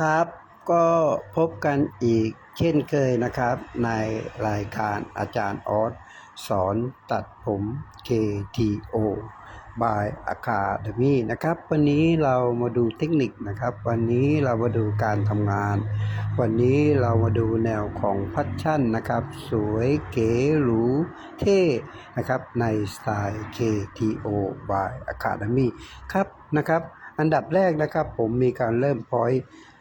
ครับ ก็พบกันอีกเช่นเคยนะครับ ในรายการอาจารย์ออสสอนตัดผม KTO by Academy นะครับ วันนี้เรามาดูเทคนิคนะครับ วันนี้เรามาดูการทำงาน วันนี้เรามาดูแนวของพัชชั่นนะครับ สวยเก๋หรูเท่นะครับในสไตล์ KTO by Academy ครับนะครับ อันดับแรกนะครับผมมีการเริ่มพอย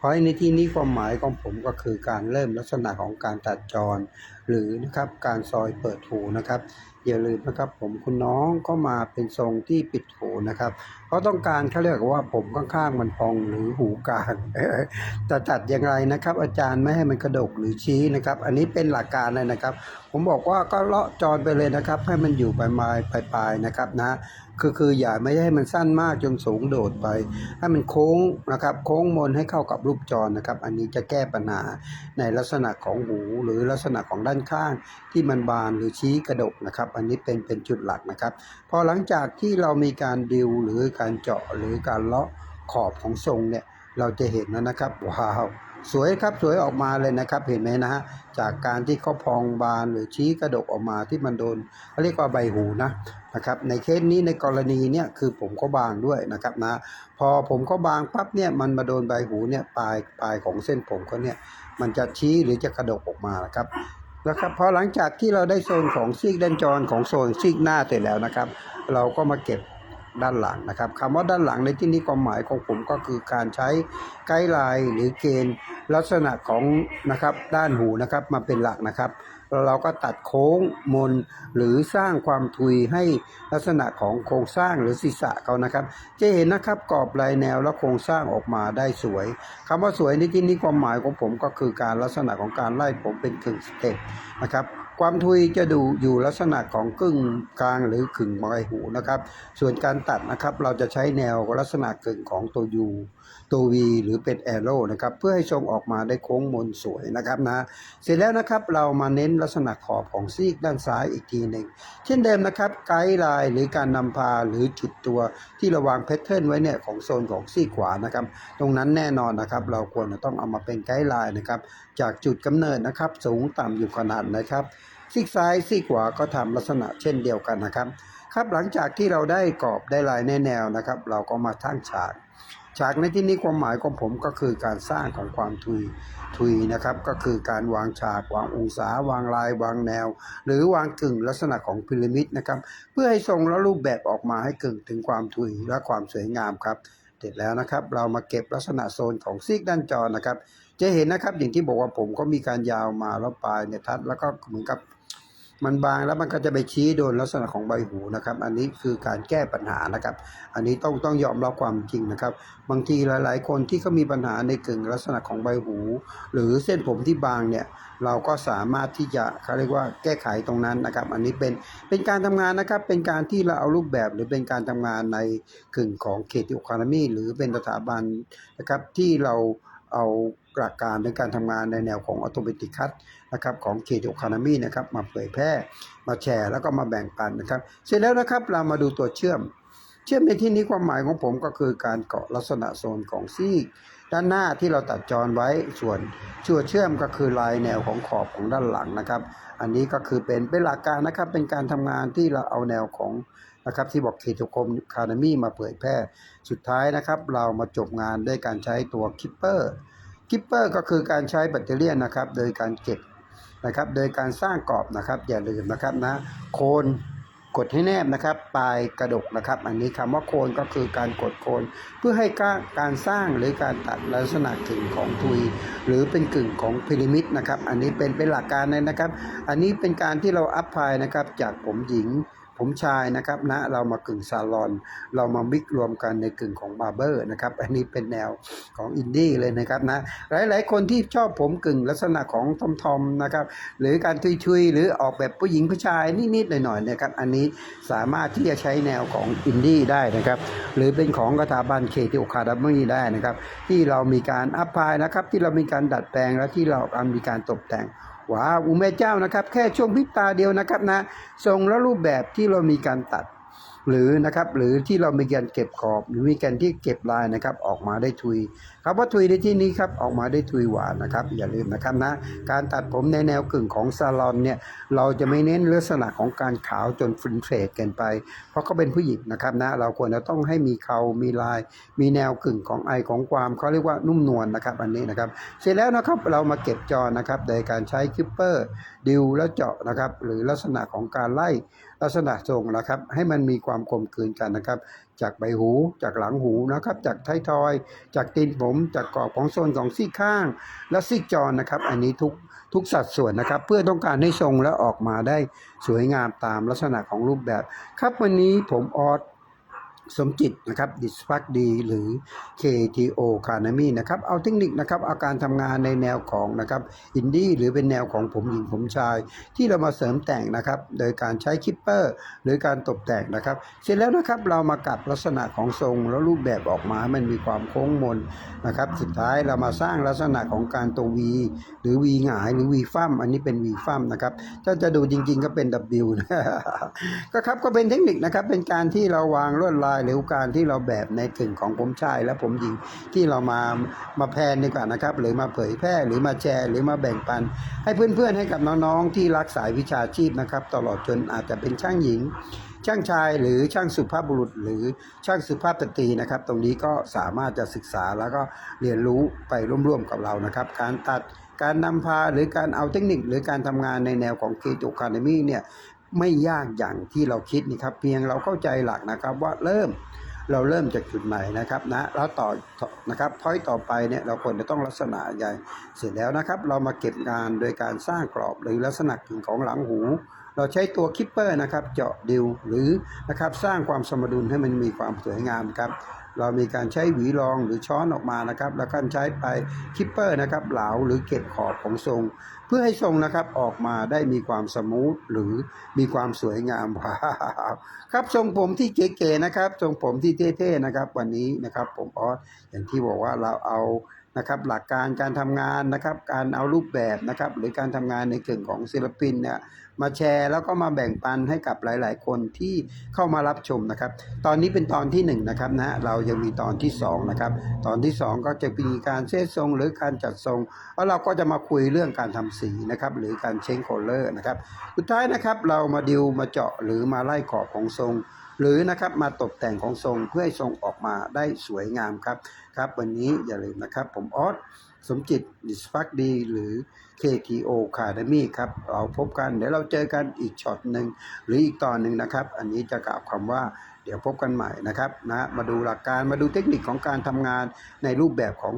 พอยในที่นี้ความหมายของผมก็คือการเริ่มลักษณะของการตัดจร หรือนะครับการซอยเปิดหูนะครับ อย่าลืมนะครับผมคุณน้องก็มาเป็นทรงที่ปิดหูนะครับ เพราะต้องการเขาเรียกว่าผมข้างๆมันพองหรือหูกลางจะตัดอย่างไรนะครับ อาจารย์ไม่ให้มันกระดกหรือชี้นะครับ อันนี้เป็นหลักการเลยนะครับ ผมบอกว่าก็เลาะจรไปเลยนะครับ ให้มันอยู่ปลายปลายปลายนะครับนะคือคืออย่าไม่ให้มันสั้นมากจนสูงโดดไป ให้มันโค้งนะครับ โค้งมนให้เข้ากับรูปจอนะครับ อันนี้จะแก้ปัญหาในลักษณะของหูหรือลักษณะของด้านข้างที่มันบานหรือชี้กระดกนะครับ อันนี้เป็นเป็นจุดหลักนะครับ พอหลังจากที่เรามีการดิวหรือการเจาะหรือการเลาะขอบของทรงเนี่ยเราจะเห็นแล้วนะครับว้าว สวยครับสวยออกมาเลยนะครับเห็นไหมนะฮะจากการที่เขาพองบานหรือชี้กระดกออกมาที่มันโดนเขาเรียกว่าใบหูนะนะครับในเคสนี้ในกรณีเนี่ยคือผมก็บางด้วยนะครับนะพอผมก็บางปั๊บเนี่ยมันมาโดนใบหูเนี่ยปลายปลายของเส้นผมเขาเนี่ยมันจะชี้หรือจะกระดกออกมานะครับนะครับพอหลังจากที่เราได้โซนของซีกด้านจรของโซนซีกหน้าเสร็จแล้วนะครับ เราก็มาเก็บ ด้านหลังนะครับคำว่าด้านหลังในที่นี้ความหมายของผมก็คือการใช้ไกด์ไลน์หรือเกณฑ์ลักษณะของนะครับด้านหูนะครับมาเป็นหลักนะครับแล้วเราก็ตัดโค้งมนหรือสร้างความทุยให้ลักษณะของโครงสร้างหรือศีรษะเขานะครับ จะเห็นนะครับกรอบลายแนวและโครงสร้างออกมาได้สวยคำว่าสวยในที่นี้ความหมายของผมก็คือการลักษณะของการไล่ผมเป็นกึ่งสเต็ปนะครับ ความทุยจะดูอยู่ลักษณะของกึ่งกลางหรือกึ่งใบหูนะครับ ส่วนการตัดนะครับเราจะใช้แนวลักษณะกึ่งของตัว U ตัว V หรือเป็นแอโร่นะครับเพื่อให้ทรงออกมาได้โค้งมนสวยนะครับนะเสร็จแล้วนะครับเรามาเน้นลักษณะขอบของซีกด้านซ้ายอีกทีหนึ่งเช่นเดิมนะครับไกด์ไลน์หรือการนำพาหรือจุดตัวที่ราวางแพทเทิร์นไว้เนี่ยของโซนของซีกขวานะครับ ตรงนั้นแน่นอนนะครับ เราควรจะต้องเอามาเป็นไกด์ไลน์นะครับ จากจุดกำเนิดนะครับ สูงต่ำอยู่ขนาดนะครับ ซีกซ้ายซีกขวาก็ทำลักษณะเช่นเดียวกันนะครับ ครับหลังจากที่เราได้กรอบได้ลายแนแนวนะครับ เราก็มาทั้งฉาก ฉากในที่นี้ความหมายของผมก็คือการสร้างของความทุยทุยนะครับ ก็คือการวางฉากวางองศาวางลายวางแนว หรือวางกึ่งลักษณะของพีระมิดนะครับ เพื่อให้ทรงและรูปแบบออกมาให้กึ่งถึงความทุยและความสวยงามครับเสร็จแล้วนะครับ เรามาเก็บลักษณะโซนของซีกด้านจอนะครับ จะเห็นนะครับอย่างที่บอกว่าผมก็มีการยาวมาแล้วปลายเนี่ยทัดแล้วก็เหมือนกับ มันบางแล้วมันก็จะไปชี้โดนลักษณะของใบหูนะครับ อันนี้คือการแก้ปัญหานะครับ อันนี้ต้องต้องยอมรับความจริงนะครับ บางทีหลาย ๆ คนที่เขามีปัญหาในกึ่งลักษณะของใบหู หรือเส้นผมที่บางเนี่ยเราก็สามารถที่จะเขาเรียกว่าแก้ไขตรงนั้นนะครับ อันนี้เป็นเป็นการทำงานนะครับ เป็นการที่เราเอารูปแบบหรือเป็นการทำงานในกึ่งของเขตอิคานามีหรือเป็นสถาบันนะครับที่เรา เอาหลักการในการทำงานในแนวของออโตเมติคัตนะครับของเขตอิคานามีนะครับมาเผยแพร่มาแชร์ แล้วก็มาแบ่งปันนะครับ เสร็จแล้วนะครับเรามาดูตัวเชื่อม เชื่อมในที่นี้ความหมายของผมก็คือการเกาะลักษณะโซนของซีก ด้านหน้าที่เราตัดจรไว้ส่วนชั่วเชื่อมก็คือลายแนวของขอบของด้านหลังนะครับ อันนี้ก็คือเป็นเป็นหลักการนะครับเป็นการทำงานที่เราเอาแนวของ นะครับที่บอกเคตุคมคานามีมาเผยแพร่ สุดท้ายนะครับเรามาจบงานด้วยการใช้ตัวคิปเปอร์คิปเปอร์ก็คือการใช้แบตเตอรี่นะครับโดยการเก็บนะครับโดยการสร้างกรอบนะครับอย่าลืมนะครับนะโคนกดให้แนบนะครับปลายกระดกนะครับ อันนี้คำว่าโคนก็คือการกดโคน เพื่อให้การการสร้างหรือการตัดลักษณะกึ่งของทุย หรือเป็นกึ่งของพีระมิดนะครับ อันนี้เป็นเป็นหลักการเลยนะครับ อันนี้เป็นการที่เราอัพพายนะครับจากผมหญิง ผมชายนะครับนะเรามากึ่งซาลอน เรามามิกรวมกันในกึ่งของบาร์เบอร์นะครับอันนี้เป็นแนวของอินดี้เลยนะครับนะหลาย ๆ คนที่ชอบผมกึ่งลักษณะของทอมทอมนะครับหรือการทุยๆหรือออกแบบผู้หญิงผู้ชายนิดๆหน่อยๆนะครับอันนี้สามารถที่จะใช้แนวของอินดี้ได้นะครับหรือเป็นของกระถาบันเคที่โอคาดามีได้นะครับที่เรามีการอัพพายนะครับที่เรามีการดัดแปลงและที่เรามีการตกแต่ง ว้าวอุเมเจ้านะครับ แค่ช่วงพริบตาเดียวนะครับนะทรงและรูปแบบที่เรามีการตัด หรือนะครับหรือที่เรามีการเก็บขอบ หรือมีการที่เก็บลายนะครับออกมาได้ทุยครับว่าทุยในที่นี้ครับออกมาได้ทุยหวานนะครับ อย่าลืมนะครับนะการตัดผมในแนวกึ่งของซาลอนเนี่ยเราจะไม่เน้นลักษณะของการขาวจนฟินเฟดเกินไป เพราะเขาเป็นผู้หญิงนะครับนะเราควรจะต้องให้มีเขามีลาย มีแนวกึ่งของไอของความเขาเรียกว่านุ่มนวลนะครับอันนี้นะครับ เสร็จแล้วนะครับเรามาเก็บจอนะครับโดยการใช้คิปเปอร์ดิวแล้วเจาะนะครับหรือลักษณะของการไล่ลักษณะทรงนะครับ ให้มันมีความกลมกลืนกันนะครับ จากใบหูจากหลังหูนะครับ จากท้ายทอย จากตีนผม จากกรอบของโซนสองซี่ข้าง และซี่จอนะครับ อันนี้ทุกทุกสัดส่วนนะครับ เพื่อต้องการให้ทรงและออกมาได้สวยงามตามลักษณะของรูปแบบ ครับวันนี้ผมออส สมจิตนะครับดิสพักดีหรือ KTO c a n a m y นะครับเอาเทคนิคนะครับอาการทำงานในแนวของนะครับอินดี้หรือเป็นแนวของผมหญิงผมชาย ที่เรามาเสริมแต่งนะครับโดยการใช้คิปเปอร์หรือการตกแต่งนะครับ เสร็จแล้วนะครับเรามากัดลักษณะของทรงแล้วรูปแบบออกมาให้มันมีความโค้งมนนะครับสุดท้ายเรามาสร้างลักษณะของการตัว V หรือ V หงายหรือ V ฟั่มอันนี้เป็น V ฟั่มนะครับถ้าจะดูจริง ๆ ก็เป็น W นะก็ครับก็เป็นเทคนิคนะครับเป็นการที่เราวางลวดลายหรือการที่เราแบบในกึ่งของผมชายและผมหญิงที่เรามามาแพลนดีกว่านะครับ หรือมาเผยแพร่หรือมาแชร์ หรือมาแบ่งปัน ให้เพื่อนๆให้กับน้องๆที่รักสายวิชาชีพนะครับ ตลอดจนอาจจะเป็นช่างหญิง ช่างชายหรือช่างสุภาพบุรุษ หรือช่างสุภาพสตรีนะครับ ตรงนี้ก็สามารถจะศึกษาแล้วก็เรียนรู้ไปร่วมๆกับเรานะครับ การตัดการนำพาหรือการเอาเทคนิคหรือการทำงานในแนวของเคจูคาเดมี่เนี่ย ไม่ยากอย่างที่เราคิดนี่ครับ เพียงเราเข้าใจหลักนะครับว่าเริ่มเราเริ่มจากจุดไหนนะครับนะแล้วต่อนะครับพอยต่อไปเนี่ยเราควรจะต้องลักษณะใหญ่เสร็จแล้วนะครับ เรามาเก็บงานโดยการสร้างกรอบหรือลักษณะกึ่งของหลังหู เราใช้ตัวคิปเปอร์นะครับเจาะดิวหรือนะครับสร้างความสมดุลให้มันมีความสวยงามครับ เรามีการใช้หวีรองหรือช้อนออกมานะครับ แล้วก็ใช้ไปคิปเปอร์นะครับเหลาหรือเก็บขอบของทรง เพื่อให้ทรงนะครับออกมาได้มีความสมูทหรือมีความสวยงามว้าวครับทรงผมที่เก๋ๆนะครับทรงผมที่เท่ๆนะครับ วันนี้นะครับผมออสอย่างที่บอกว่าเราเอา นะครับหลักการการทำงานนะครับการเอารูปแบบนะครับหรือการทำงานในกึ่งของศิลปินเนี่ยมาแชร์แล้วก็มาแบ่งปันให้กับหลาย ๆ คนที่เข้ามารับชมนะครับ ตอนนี้เป็นตอนที่1นงนะครับนะเรายังมีตอนที่2นะครับตอนที่ 2 ก็จะมีการเซตทรงหรือการจัดทรงแล้วเราก็จะมาคุยเรื่องการทำสีนะครับหรือการเช้งโคลเลอร์นะครับสุดท้ายนะครับเรามาดิวมาเจาะหรือมาไล่ขอบของทรง หรือนะครับมาตกแต่งของทรงเพื่อให้ทรงออกมาได้สวยงามครับครับวันนี้อย่าลืมนะครับ ผมออสสมจิตดิสฟักดีหรือ KTO Academy ครับเราพบกันเดี๋ยวเราเจอกันอีกช็อตหนึ่งหรืออีกตอนหนึ่งนะครับ อันนี้จะกล่าวคำว่าเดี๋ยวพบกันใหม่นะครับนะมาดูหลักการมาดูเทคนิคของการทำงานในรูปแบบของ